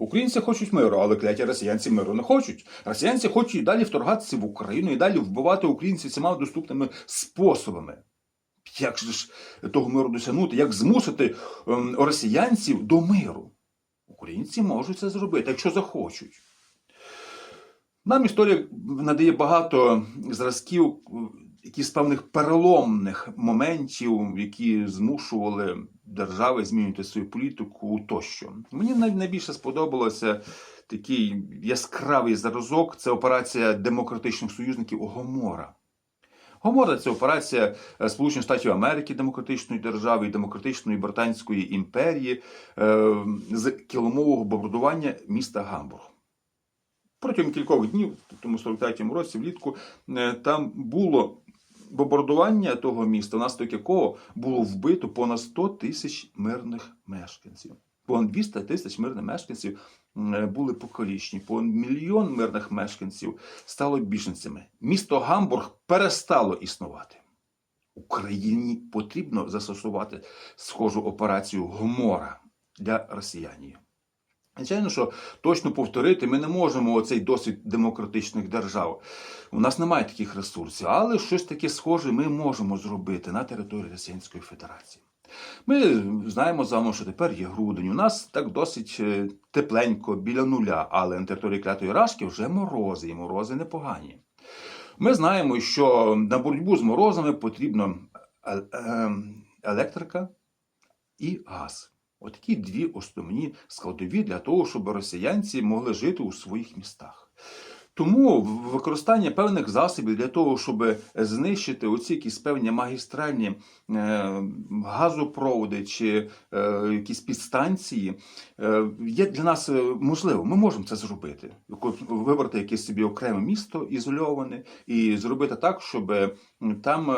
Українці хочуть миру, але кляті росіянці миру не хочуть. Росіянці хочуть і далі вторгатися в Україну, і далі вбивати українців всіма доступними способами. Як ж того миру досягнути? Як змусити ем, росіянців до миру? Українці можуть це зробити, якщо захочуть. Нам історія надає багато зразків якісь певних переломних моментів, які змушували держави змінювати свою політику тощо. Мені найбільше сподобалося такий яскравий зразок це операція демократичних союзників Гомора. Гомора це операція е, Сполучених Штатів Америки, демократичної держави і демократичної Британської імперії е, з кіломового бомбардування міста Гамбург. Протягом кількох днів, в тому 43-му році, влітку, е, там було бомбардування того міста, внаслідок якого було вбито понад 100 тисяч мирних мешканців. Понад 200 тисяч мирних мешканців е, були покалічені, понад мільйон мирних мешканців стало біженцями. Місто Гамбург перестало існувати. Україні потрібно застосувати схожу операцію Гомора для росіянів. Звичайно, що точно повторити ми не можемо оцей досвід демократичних держав. У нас немає таких ресурсів, але щось таке схоже ми можемо зробити на території Російської Федерації. Ми знаємо з вами, що тепер є грудень. У нас так досить е, тепленько біля нуля, але на території клятої рашки вже морози, і морози непогані. Ми знаємо, що на боротьбу з морозами потрібно е- е- електрика і газ. Отакі дві основні складові для того, щоб росіянці могли жити у своїх містах. Тому використання певних засобів для того, щоб знищити оці якісь певні магістральні е, газопроводи чи е, якісь підстанції, е, є для нас можливо. Ми можемо це зробити. Вибрати якесь собі окреме місто ізольоване і зробити так, щоб там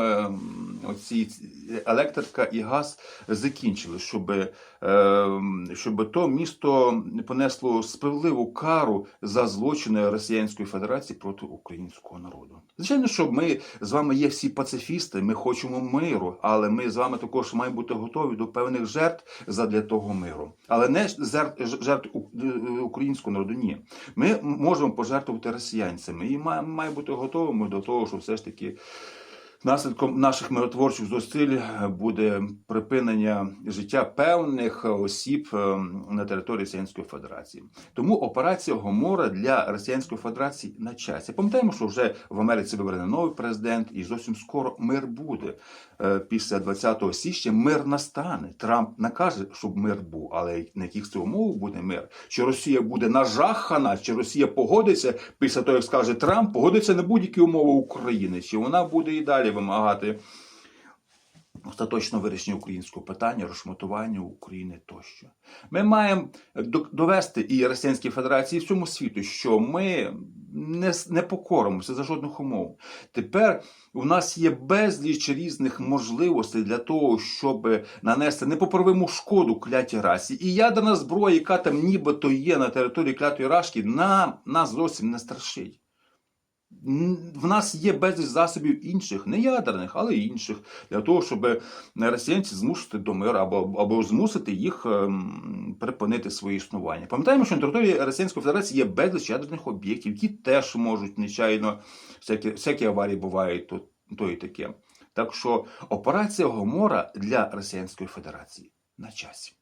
оці електрика і газ закінчили, щоб, е, щоб то місто понесло справедливу кару за злочини Росіянської Федерації проти українського народу. Звичайно, що ми з вами є всі пацифісти, ми хочемо миру, але ми з вами також маємо бути готові до певних жертв задля того миру. Але не жертв, е, українського народу. Ні. Ми можемо пожертвувати росіянцями і маємо має бути готовими до того, що все ж таки. Наслідком наших миротворчих зусиль буде припинення життя певних осіб е, на території Російської Федерації. Тому операція Гомора для Російської Федерації на часі. Пам'ятаємо, що вже в Америці вибраний новий президент, і зовсім скоро мир буде. Е, Після 20 січня мир настане. Трамп накаже, щоб мир був, але на яких це умов буде мир? Чи Росія буде нажахана, чи Росія погодиться після того, як скаже Трамп, погодиться на будь-які умови України, чи вона буде і далі вимагати остаточно вирішення українського питання, розшматування України тощо. Ми маємо довести і Російській Федерації і всьому світу, що ми не, не покоримося за жодних умов. Тепер у нас є безліч різних можливостей для того, щоб нанести непоправиму шкоду клятій расі. І ядерна зброя, яка там нібито є на території клятої рашки, нам нас зовсім не страшить. В нас є безліч засобів інших, не ядерних, але інших, для того, щоб росіянці змусити до миру або, або змусити їх ем, припинити своє існування. Пам'ятаємо, що на території Російської Федерації є безліч ядерних об'єктів, які теж можуть нечайно, всякі, всякі аварії бувають то, то і таке. Так що операція Гомора для Російської Федерації на часі.